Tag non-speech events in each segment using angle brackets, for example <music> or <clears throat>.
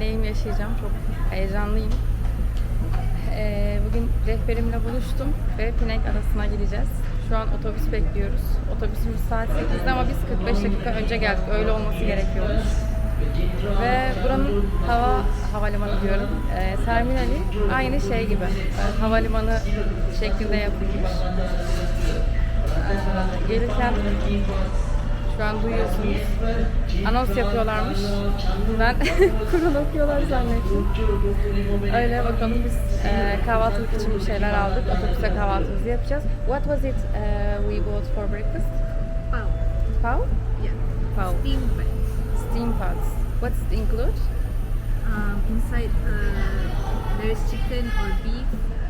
deneyim yaşayacağım. Çok heyecanlıyım. Ee, bugün rehberimle buluştum ve Pinek Adası'na gideceğiz. Şu an otobüs bekliyoruz. Otobüsümüz saat 8'de ama biz 45 dakika önce geldik. Öyle olması gerekiyormuş. Ve buranın hava havalimanı diyorum. E, terminali aynı şey gibi. e, havalimanı şeklinde yapılmış. E, gelirken şu an duyuyorsunuz. Anons yapıyorlarmış. Ben <laughs> Kur'an okuyorlar zannettim. Öyle bakalım biz e, kahvaltılık için bir şeyler aldık. Otobüste kahvaltımızı yapacağız. What was it uh, we bought for breakfast? Pao. Pau? Yeah. Pau. Steam bites. Steam pots. What's it include? Um, inside uh, there is chicken or beef,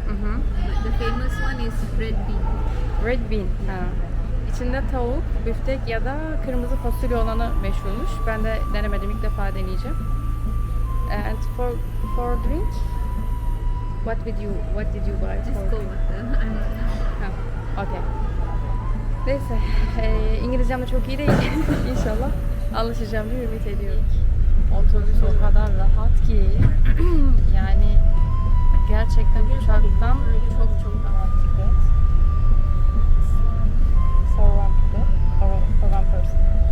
Mhm. but the famous one is red bean. Red bean. Ha. İçinde tavuk, büftek ya da kırmızı fasulye olanı meşhurmuş. Ben de denemedim. ilk defa deneyeceğim. And for for drink, what did you what did you buy Just go with Ha, okay. Neyse, e, İngilizcem de çok iyi değil. <laughs> İnşallah alışacağım diye ümit ediyorum. Otobüs o kadar rahat ki <clears throat> yani gerçekten uçaktan çok çok rahat. One person.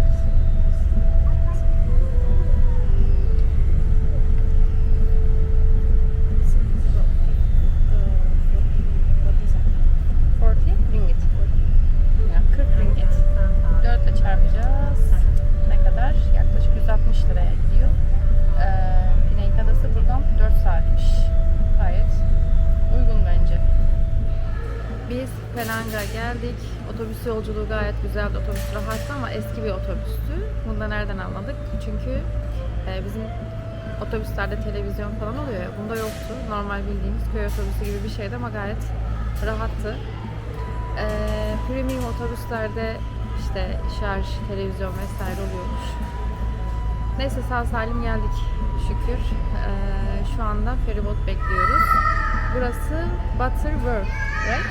Otobüs yolculuğu gayet güzeldi. Otobüs rahattı ama eski bir otobüstü. Bunu da nereden anladık? Çünkü e, bizim otobüslerde televizyon falan oluyor ya. Bunda yoktu. Normal bildiğimiz köy otobüsü gibi bir şeydi ama gayet rahattı. Ee, premium otobüslerde işte şarj, televizyon vesaire oluyormuş. Neyse sağ salim geldik şükür. Ee, şu anda feribot bekliyoruz. Burası Butterworth, right?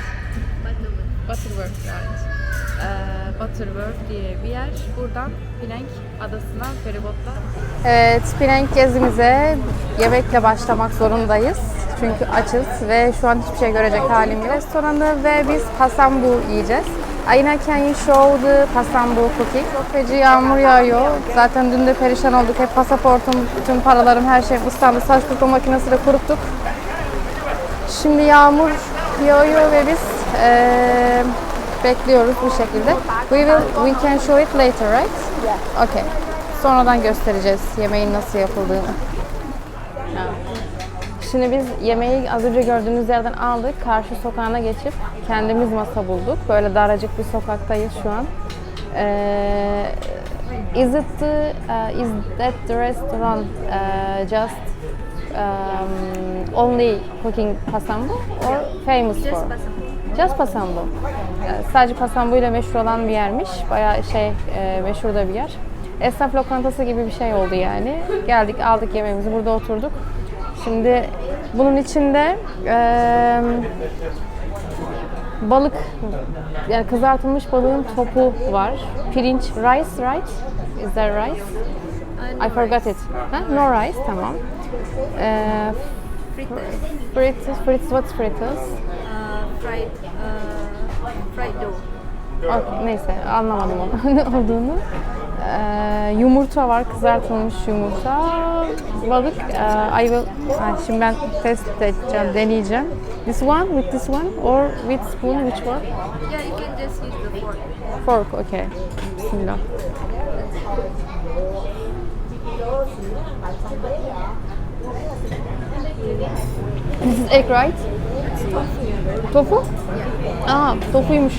Butterworth. Butterworth, right. Ee, Butterworth diye bir yer. Buradan Penang adasına feribotla. Evet, Penang gezimize yemekle başlamak zorundayız. Çünkü açız ve şu an hiçbir şey görecek halim yok. Restoranda ve biz pasambu yiyeceğiz. Ayna can you show the pasambu cooking? Çok feci yağmur yağıyor. Zaten dün de perişan olduk. Hep pasaportum, bütün paralarım, her şey ıslandı. Saç kurutma makinesiyle kuruttuk. Şimdi yağmur yağıyor ve biz eee, bekliyoruz bu şekilde. We will we can show it later, right? Yeah. Okay. Sonradan göstereceğiz yemeğin nasıl yapıldığını. Şimdi biz yemeği az önce gördüğünüz yerden aldık. Karşı sokağına geçip kendimiz masa bulduk. Böyle daracık bir sokaktayız şu an. Eee is it the, uh, is that the restaurant uh, just um, only cooking pasambu or famous Just for? pasambu. Just pasambu. Ee, Sadece pasambu ile meşhur olan bir yermiş. Bayağı şey e, meşhur da bir yer. Esnaf lokantası gibi bir şey oldu yani. Geldik aldık yemeğimizi burada oturduk. Şimdi bunun içinde e, balık yani kızartılmış balığın topu var. Pirinç, rice, right? Is there rice? Uh, I forgot it. Ha? No rice, tamam. Ee, Fritters. fritters, fritters, what's fritters? Uh, fried. Uh, fried dough. Okey, neyse anlamadım onu <laughs> ne olduğunu. Ee, yumurta var, kızartılmış yumurta. Balık, e, I will, ha, şimdi ben test edeceğim, deneyeceğim. This one, with this one, or with spoon, which one? Yeah, you can just use the fork. Fork, okay. Bismillah. This is egg, right? Tofu? Aa, tofuymuş.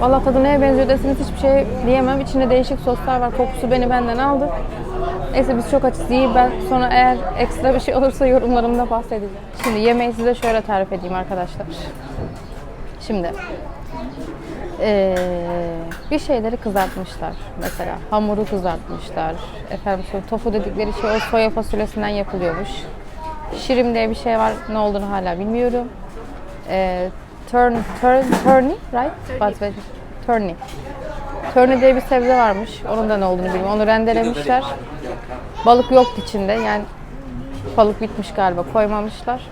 Valla tadı neye benziyor deseniz hiçbir şey diyemem. İçinde değişik soslar var. Kokusu beni benden aldı. Neyse biz çok açız değil. Ben sonra eğer ekstra bir şey olursa yorumlarımda bahsedeceğim. Şimdi yemeği size şöyle tarif edeyim arkadaşlar. Şimdi ee, bir şeyleri kızartmışlar mesela. Hamuru kızartmışlar. Efendim tofu dedikleri şey o soya fasulyesinden yapılıyormuş. Şirim diye bir şey var. Ne olduğunu hala bilmiyorum. Ee, turn, turn, turny, right? Veg- turny. Turny diye bir sebze varmış. Onun da ne olduğunu bilmiyorum. Onu rendelemişler. Balık yoktu içinde. Yani balık bitmiş galiba koymamışlar.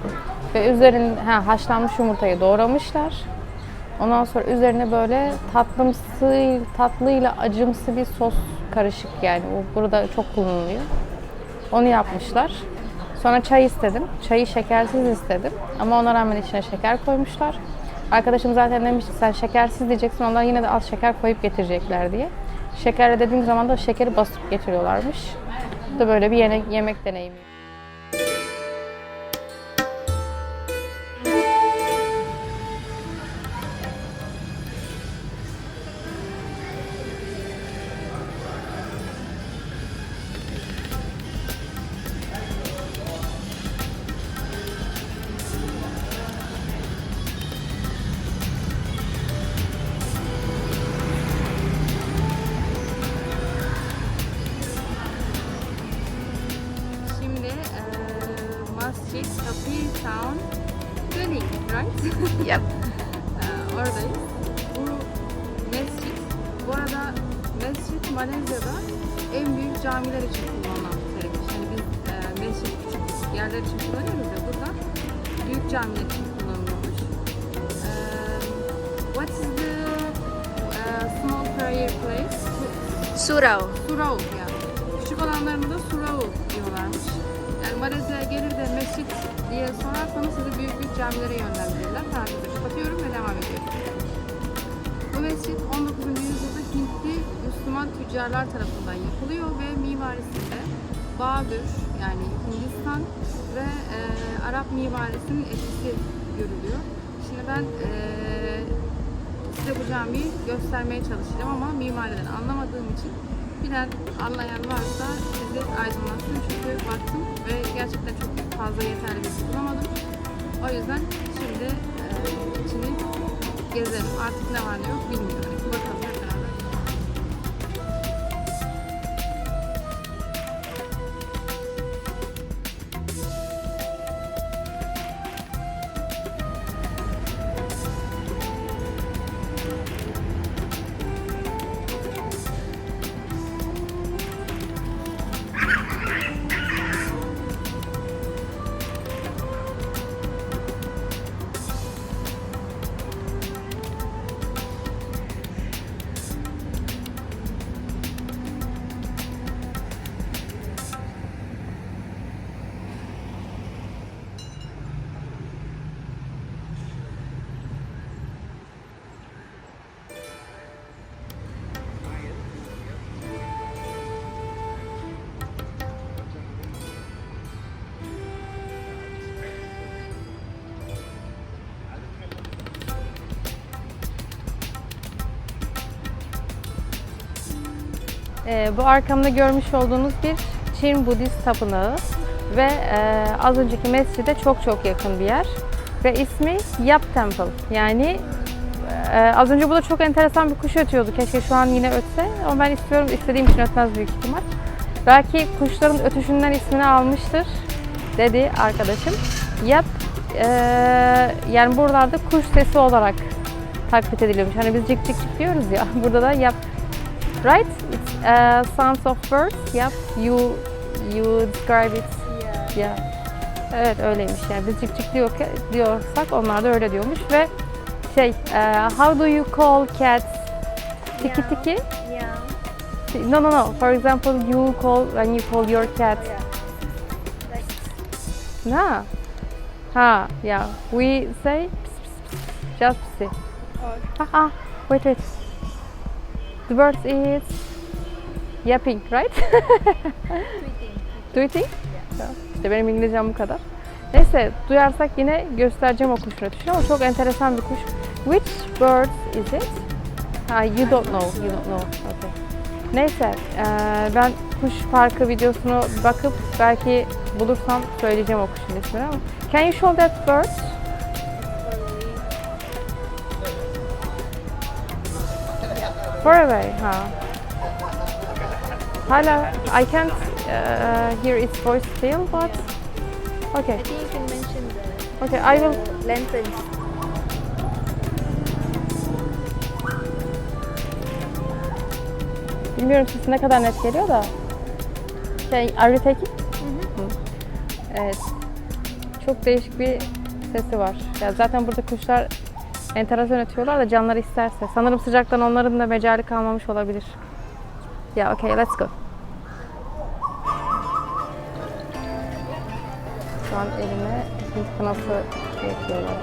Ve üzerine ha, haşlanmış yumurtayı doğramışlar. Ondan sonra üzerine böyle tatlımsı, tatlıyla acımsı bir sos karışık yani. O burada çok kullanılıyor. Onu yapmışlar. Sonra çay istedim. Çayı şekersiz istedim. Ama ona rağmen içine şeker koymuşlar. Arkadaşım zaten demişti sen şekersiz diyeceksin. Onlar yine de az şeker koyup getirecekler diye. Şekerle dediğim zaman da şekeri basıp getiriyorlarmış. Bu da böyle bir yemek, yemek deneyimi. Surau. Surau yani. Küçük olanlarına da surau diyorlarmış. Yani Malezya'ya gelir de mescit diye sorarsanız sizi büyük büyük camilere yönlendirirler. Parantezi kapatıyorum ve devam ediyorum. Bu mescit 19. yüzyılda Hintli Müslüman tüccarlar tarafından yapılıyor ve mimarisinde Babür yani Hindistan ve e, Arap mimarisinin etkisi görülüyor. Şimdi ben e, size bu camiyi göstermeye çalışacağım ama mimariden anlamadığım için bilen, anlayan varsa sizi aydınlatsın çünkü baktım ve gerçekten çok fazla yeterli bir şey bulamadım. O yüzden şimdi e, içini gezelim. Artık ne var ne yok bilmiyorum. Bakalım bu arkamda görmüş olduğunuz bir Çin Budist tapınağı ve e, az önceki mescide çok çok yakın bir yer ve ismi Yap Temple. Yani e, az önce burada çok enteresan bir kuş ötüyordu. Keşke şu an yine ötse ama ben istiyorum istediğim için ötmez büyük ihtimal. Belki kuşların ötüşünden ismini almıştır dedi arkadaşım. Yap e, yani buralarda kuş sesi olarak taklit ediliyormuş. Hani biz cik cik cik diyoruz ya <laughs> burada da Yap. Right? Uh, sounds of birds. Yep. You you describe it. Yeah. Yeah. Evet öyleymiş yani biz cik cik diyor, diyorsak onlar da öyle diyormuş ve şey uh, how do you call cats? Tiki Meow. tiki? Yeah. No no no. For example, you call when you call your cat. Yeah. Like, Na. Ha yeah. We say just psi. or Ah ah. Wait wait. The bird is yapping, right? tweeting. Tweeting? İşte benim İngilizcem bu kadar. Neyse duyarsak yine göstereceğim o kuşun ötüşünü ama çok enteresan bir kuş. Which bird is it? Ha, you don't know. You don't know. Okay. Neyse ben kuş parkı videosunu bakıp belki bulursam söyleyeceğim o kuşun ismini ama. Can you show that bird? Far away, ha. Hala I can't uh, hear its voice still, but okay. I think you can mention the Okay, I will. lanterns. Bilmiyorum sesi ne kadar net geliyor da. Şey, are you taking? Evet. Çok değişik bir sesi var. Ya zaten burada kuşlar enteresan ötüyorlar da canları isterse. Sanırım sıcaktan onların da mecali kalmamış olabilir. Ya okay, let's go. Kınası yapıyorlar.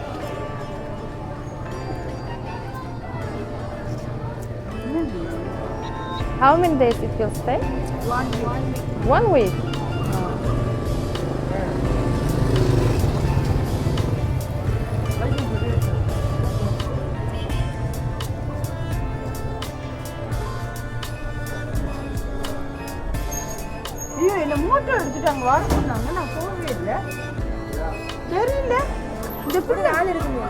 How many days it will stay? One, one. One week. இது எப்படி ஆள் இருக்குங்க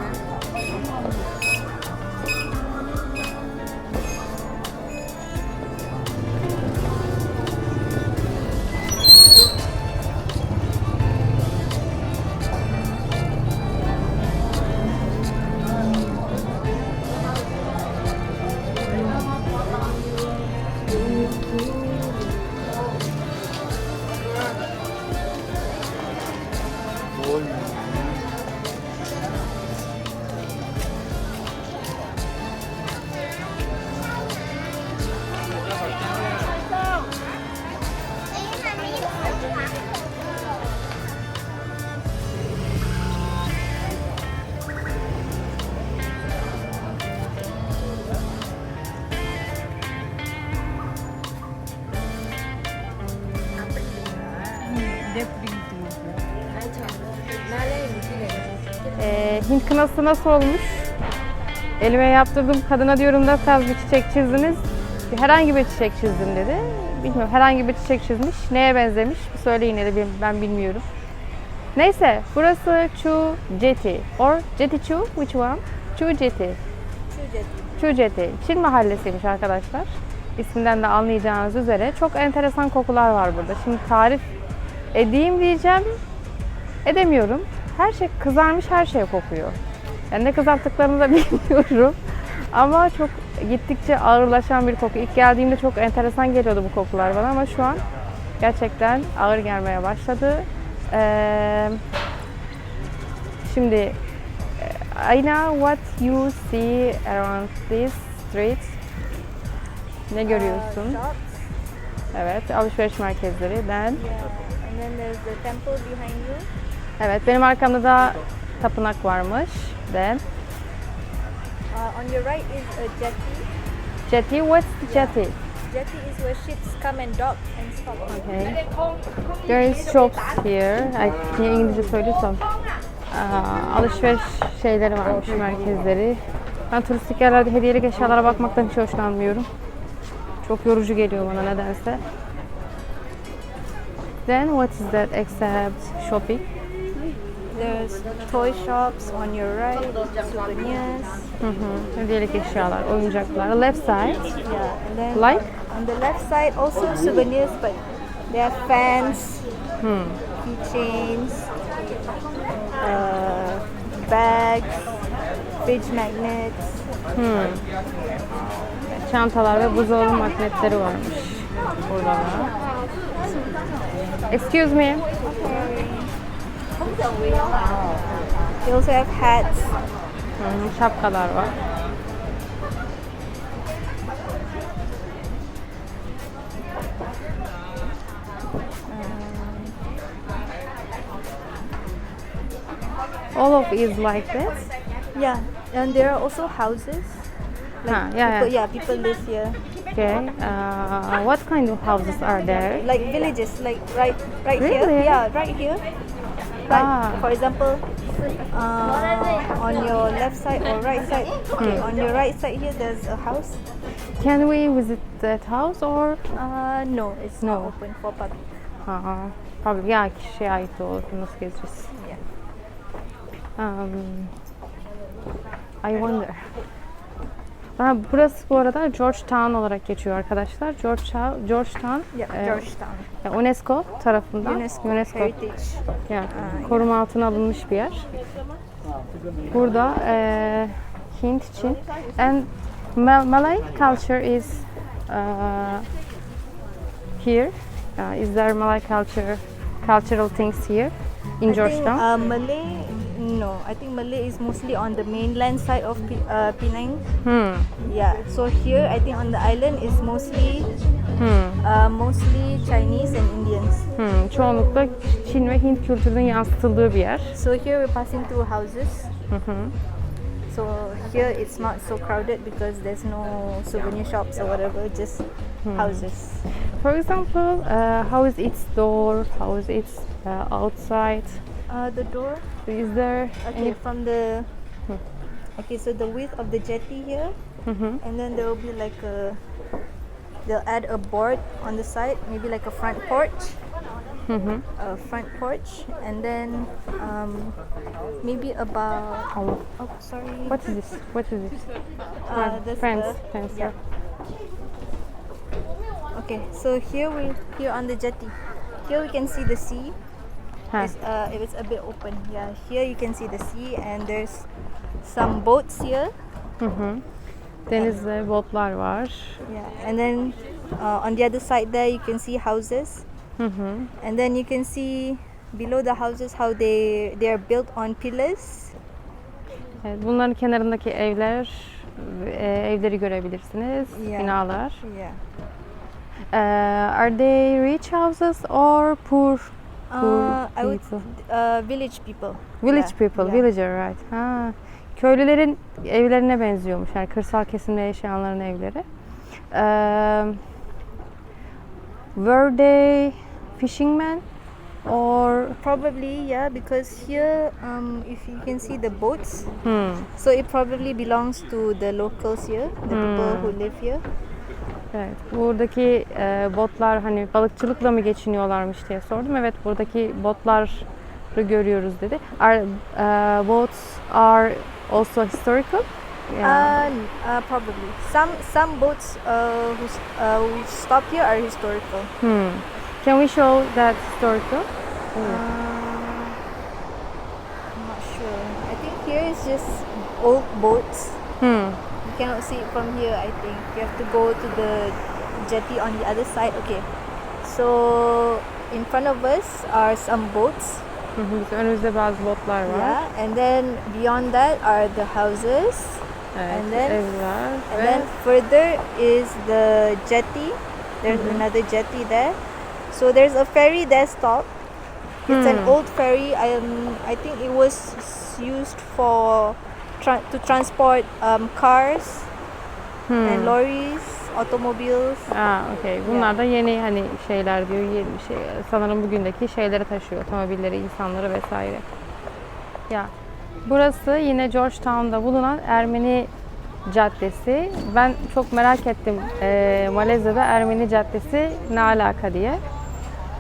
Hint kınası nasıl olmuş? Elime yaptırdığım kadına diyorum da biraz bir çiçek çizdiniz. Herhangi bir çiçek çizdim dedi. Bilmiyorum herhangi bir çiçek çizmiş. Neye benzemiş? Bir söyleyin bir- ben bilmiyorum. Neyse burası Chu Jeti or Jeti Chu which one? Chu Jeti. Chu Jeti. Çin mahallesiymiş arkadaşlar. İsminden de anlayacağınız üzere çok enteresan kokular var burada. Şimdi tarif edeyim diyeceğim. Edemiyorum. Her şey kızarmış her şey kokuyor. Yani ne kızarttıklarını da <laughs> bilmiyorum. Ama çok gittikçe ağırlaşan bir koku. İlk geldiğimde çok enteresan geliyordu bu kokular bana ama şu an gerçekten ağır gelmeye başladı. Ee, şimdi e, Aina, what you see around this street? Ne görüyorsun? Shops. Evet, alışveriş merkezleri. Then, Yeah. And then there's the temple behind you. Evet, benim arkamda da tapınak varmış. Then, Uh, on your right is a jetty. jetty. What's the jetty? Jetty is where ships come and dock and stop. Okay. There is shops here. Ay, niye İngilizce söylüyorsam. Aa, alışveriş şeyleri varmış, merkezleri. Ben turistik yerlerde hediyelik eşyalara bakmaktan hiç hoşlanmıyorum. Çok yorucu geliyor bana nedense. Then what is that except shopping? There's toy shops on your right, souvenirs. Hı hı. Hediyelik eşyalar, oyuncaklar. Left side, Yeah. And then like on the left side also souvenirs, but they have fans, hmm. keychains, uh, bags, fridge magnets. Hmm. Çantalar ve buzdolabı magnetleri varmış. Burada da. Excuse me. They also have hats. Hı hı, Şapkalar var. All of is like this. Yeah, and there are also houses. Like Huh, yeah, people, yeah. yeah, people live here. Okay. Uh, what kind of houses are there? Like villages, like right, right Really? here. Yeah, right here. Like Ah. for example, uh, on your left side or right side. Okay, Hmm. on your right side here, there's a house. Can we visit that house or? Uh, no, it's No. not open for public. Ha, probably ya kişiye ait. Nasıl gezeceğiz? Yeah. Um, I wonder. Ha, burası bu arada Georgetown olarak geçiyor arkadaşlar. Georgetown, Georgetown Yeah, e, Georgetown. UNESCO tarafından UNESCO, UNESCO Heritage. ya, koruma altına alınmış bir yer. Burada e, Hint, Çin and Mal- Malay culture is uh, here. Uh, is there Malay culture cultural things here? in I think, uh, Malay, no. I think Malay is mostly on the mainland side of P- uh, Penang. Hmm. Yeah. So here, I think on the island is mostly Hmm. uh, mostly Chinese and Indians. Hmm. Çoğunlukla Çin ve Hint kültürünün yansıtıldığı bir yer. So here we're passing through houses. Hı hı. So here it's not so crowded because there's no souvenir shops or whatever, just houses. For example, uh, how is its door? How is its uh, outside? Uh, the door. Is there Okay, from the. Okay, so the width of the jetty here, hı. and then there will be like a. They'll add a board on the side, maybe like a front porch, hı. a front porch, and then um, maybe about. Allah. Oh, sorry. What is this? What is this? Uh, that's Fence. the- Fence. yeah. Okay, so here we here on the jetty. Here we can see the sea. It's, uh, it was a bit open. Yeah, here you can see the sea, and there's some boats here. Hı hı. Denizde botlar var. Yeah, and then uh, on the other side there you can see houses, Hı hı. and then you can see below the houses how they they are built on pillars. Evet, bunların kenarındaki evler, e, evleri görebilirsiniz. Yeah. Binalar. Yeah. Uh, are they rich houses or poor? Uh, I would people. uh, village people. Village Yeah, people, yeah. villager right. Ha. Köylülerin evlerine benziyormuş yani kırsal kesimde yaşayanların evleri. Um, were they fishermen or Probably yeah, because here um, if you can see the boats, hmm. so it probably belongs to the locals here, the people who live here. Evet, buradaki e, botlar hani balıkçılıkla mı geçiniyorlarmış diye sordum. Evet, buradaki botları görüyoruz dedi. Are uh, boats are also historical? Yeah. Uh, uh, probably some some boats uh, who uh, who stop here are historical. Hmm. Can we show that historical? Uh, I'm not sure. I think here is just old boats. Hmm. You cannot see it from here. I think you have to go to the jetty on the other side. Okay, so in front of us are some boats. Hı hı, bizim önümüzde bazı botlar var. Yeah, and then beyond that are the houses. Evet, And then- evler And ve then further is the jetty. There's Mm-hmm. another jetty there. So there's a ferry there stop. It's an Hmm. old ferry. I um, I think it was used for tra- to transport um, cars Hmm. and lorries, automobiles. Aa, okay. Bunlar da yeni hani şeyler diyor. Yeni şey. Sanırım bugündeki şeyleri taşıyor. Otomobilleri, insanları vesaire. Ya burası yine Georgetown'da bulunan Ermeni Caddesi. Ben çok merak ettim eee Malezya'da Ermeni Caddesi ne alaka diye.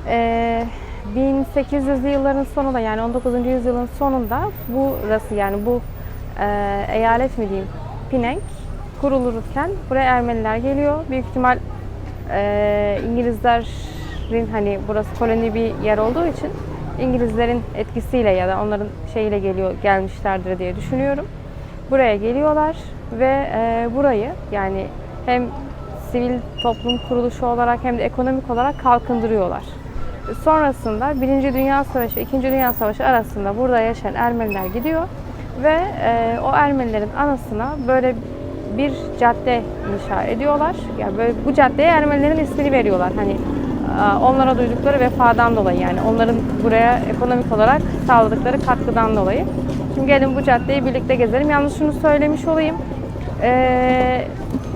Eee 1800'lü yılların sonunda yani 19. yüzyılın sonunda burası yani bu eee, eyalet mi diyeyim Penang kurulurken buraya Ermeniler geliyor. Büyük ihtimal eee, İngilizlerin hani burası koloni bir yer olduğu için İngilizlerin etkisiyle ya da onların şeyiyle geliyor gelmişlerdir diye düşünüyorum. Buraya geliyorlar ve eee, burayı yani hem sivil toplum kuruluşu olarak hem de ekonomik olarak kalkındırıyorlar. Sonrasında Birinci Dünya Savaşı ve İkinci Dünya Savaşı arasında burada yaşayan Ermeniler gidiyor ve e, o Ermenilerin anısına böyle bir cadde inşa ediyorlar. Yani böyle bu caddeye Ermenilerin ismini veriyorlar. Hani e, onlara duydukları vefadan dolayı yani onların buraya ekonomik olarak sağladıkları katkıdan dolayı. Şimdi gelin bu caddeyi birlikte gezelim. Yalnız şunu söylemiş olayım. Ee,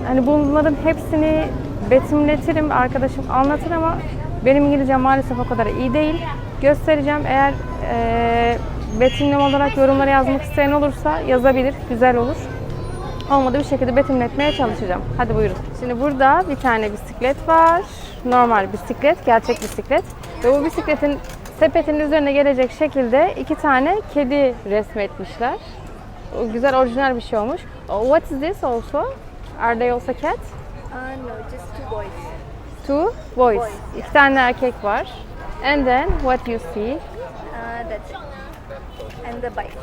hani bunların hepsini betimletirim, arkadaşım anlatır ama benim İngilizcem maalesef o kadar iyi değil. Göstereceğim. Eğer e, betimleme olarak yorumlara yazmak isteyen olursa yazabilir, güzel olur. Olmadı bir şekilde betimletmeye çalışacağım. Hadi buyurun. Şimdi burada bir tane bisiklet var. Normal bisiklet, gerçek bisiklet. Ve bu bisikletin sepetin üzerine gelecek şekilde iki tane kedi resmetmişler. O güzel orijinal bir şey olmuş. What is this also? Are they also cat? Uh, no, just two boys. Two boys. Boys, İki tane erkek var. And then what you see? Uh, that's it. And the bike.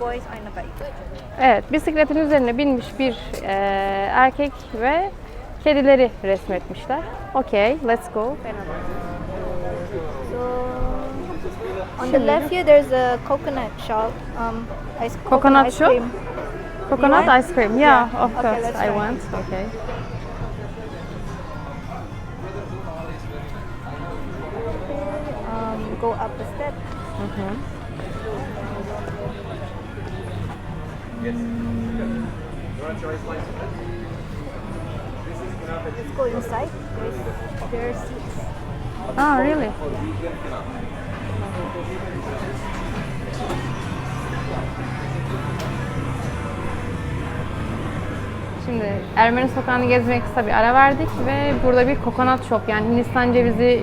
Boys on a bike. Evet, bisikletin üzerine binmiş bir e, erkek ve kedileri resmetmişler. Okay, let's go. So On the left here, there's a coconut shop. Um, ice Coconut ice shop? cream. Coconut ice cream. Yeah, Yeah. of Okay, course let's I try. want. Okay. Um, go up a step. Hı hı. Let's go inside. There's there are seats. Ah, really? Şimdi Ermeni sokağını gezmeye kısa bir ara verdik ve burada bir kokonat shop yani Hindistan cevizi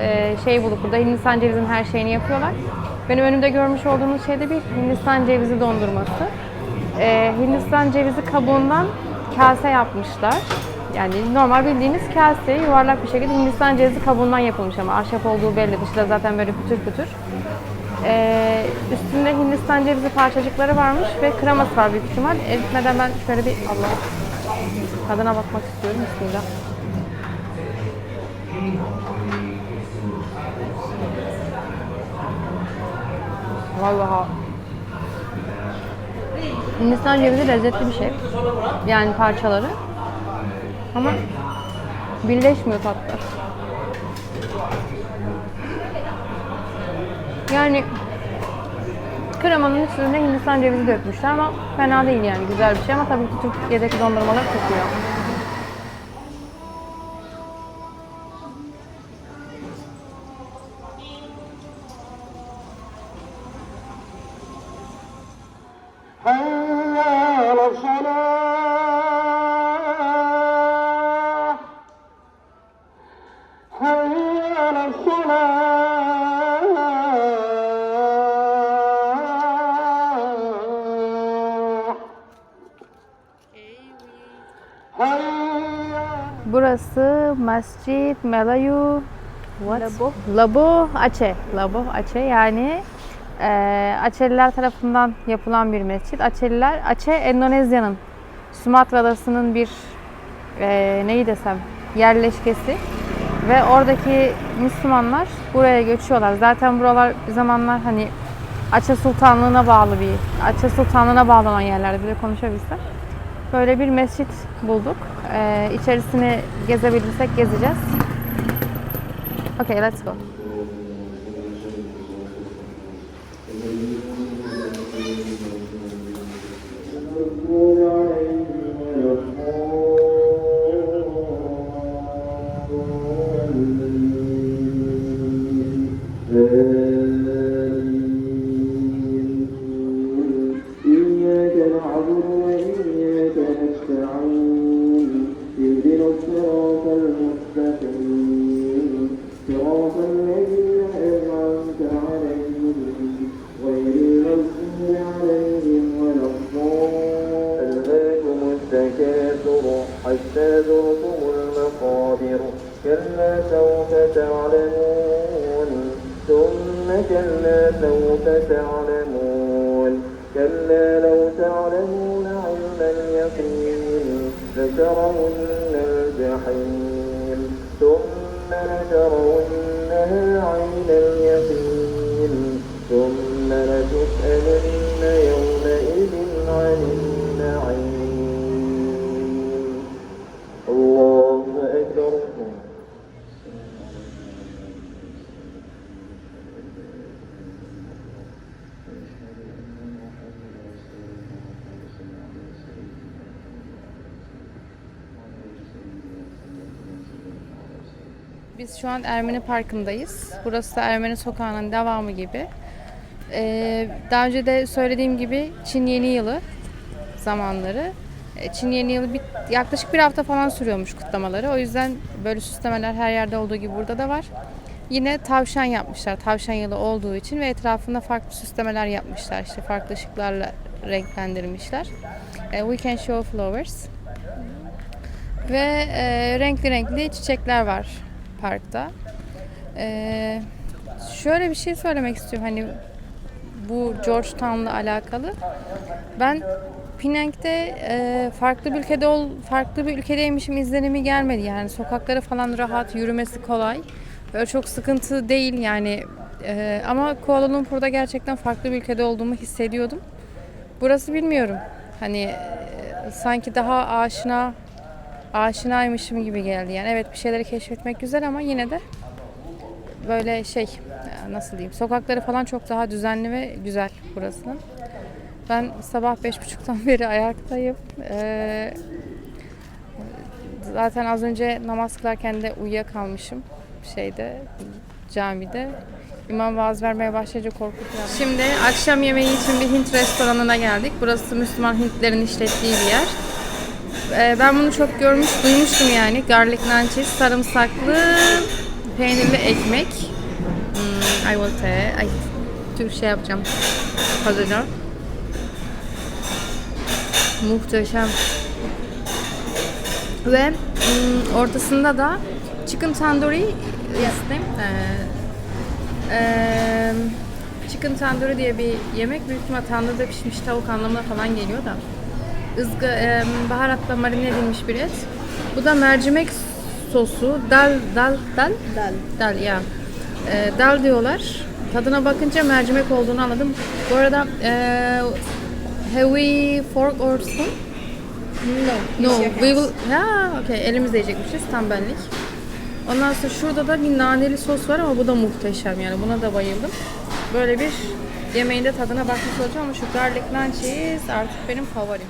e, şey bulduk. Burada Hindistan cevizinin her şeyini yapıyorlar. Benim önümde görmüş olduğunuz şey de bir Hindistan cevizi dondurması. E, Hindistan cevizi kabuğundan kase yapmışlar. Yani normal bildiğiniz kase yuvarlak bir şekilde Hindistan cevizi kabuğundan yapılmış ama ahşap olduğu belli. Dışı da zaten böyle pütür pütür. Ee, üstünde Hindistan cevizi parçacıkları varmış ve kreması var büyük ihtimal. Eritmeden ben şöyle bir Allah tadına bakmak istiyorum. Bismillah. Vallahi Hindistan cevizi lezzetli bir şey. Yani parçaları. Ama birleşmiyor tatlar. Yani kremanın üstüne Hindistan cevizi dökmüşler ama fena değil yani güzel bir şey ama tabii ki Türkiye'deki dondurmalar kokuyor. Burası Mescid Melayu What? Labo. Labo Aceh. Labo Aceh yani eee Açeliler tarafından yapılan bir mescit. Açeliler, Aceh Endonezya'nın Sumatra adasının bir eee neyi desem yerleşkesi ve oradaki Müslümanlar buraya göçüyorlar. Zaten buralar bir zamanlar hani Aceh Sultanlığı'na bağlı bir, Aceh Sultanlığı'na bağlanan yerlerde bile konuşabilsem. Böyle bir mescit bulduk. Ee, içerisini gezebilirsek gezeceğiz. Okay, let's go. التكاثر حتى زرتم المقابر. كلا سوف تعلمون. ثم كلا سوف تعلمون. كلا لو تعلمون علم اليقين لترون الجحيم. ثم لترونها عين اليقين. ثم لتسألن يومئذ عن Biz şu an Ermeni Parkı'ndayız. Burası da Ermeni Sokağı'nın devamı gibi. Ee, daha önce de söylediğim gibi Çin Yeni Yılı zamanları. E, Çin Yeni Yılı bir, yaklaşık bir hafta falan sürüyormuş kutlamaları. O yüzden böyle süslemeler her yerde olduğu gibi burada da var. Yine tavşan yapmışlar. Tavşan yılı olduğu için ve etrafında farklı süslemeler yapmışlar. İşte farklı ışıklarla renklendirmişler. E, we can show flowers. Ve e, renkli renkli çiçekler var parkta. E, şöyle bir şey söylemek istiyorum hani bu Georgetown'la alakalı. Ben Penang'de e, farklı bir ülkede ol, farklı bir ülkedeymişim izlenimi gelmedi. Yani sokakları falan rahat, yürümesi kolay. Böyle çok sıkıntı değil yani Ee, ama Kuala Lumpur'da gerçekten farklı bir ülkede olduğumu hissediyordum. Burası bilmiyorum. Hani e, sanki daha aşina aşinaymışım gibi geldi. Yani evet bir şeyleri keşfetmek güzel ama yine de böyle şey nasıl diyeyim sokakları falan çok daha düzenli ve güzel burasının. Ben sabah beş buçuktan <laughs> beri ayaktayım. Ee, zaten az önce namaz kılarken de uyuyakalmışım şeyde camide. İmam vaaz vermeye başlayınca korku. Şimdi akşam yemeği için bir Hint restoranına geldik. Burası Müslüman Hintlerin işlettiği bir yer. Ee, ben bunu çok görmüş, duymuştum yani. Garlic naan sarımsaklı peynirli ekmek. Hmm, I will say, ay, Türk şey yapacağım. Hazırlar. Muhteşem. Ve mm, ortasında da chicken tandoori yazdım. Ee, eee, chicken tandoori diye bir yemek. Büyük ihtimal tandırda pişmiş tavuk anlamına falan geliyor da. Izga, eee, baharatla marine edilmiş bir et. Bu da mercimek sosu. Dal, dal, dal, Dal. dal ya. Eee, dal diyorlar. Tadına bakınca mercimek olduğunu anladım. Bu arada eee have we fork or spoon? No. No, we will... Ha, okay. Elimizle yiyecekmişiz. Tam benlik. Ondan sonra şurada da bir naneli sos var ama bu da muhteşem yani. Buna da bayıldım. Böyle bir yemeğin de tadına bakmış olacağım ama şu garlic cheese artık benim favorim.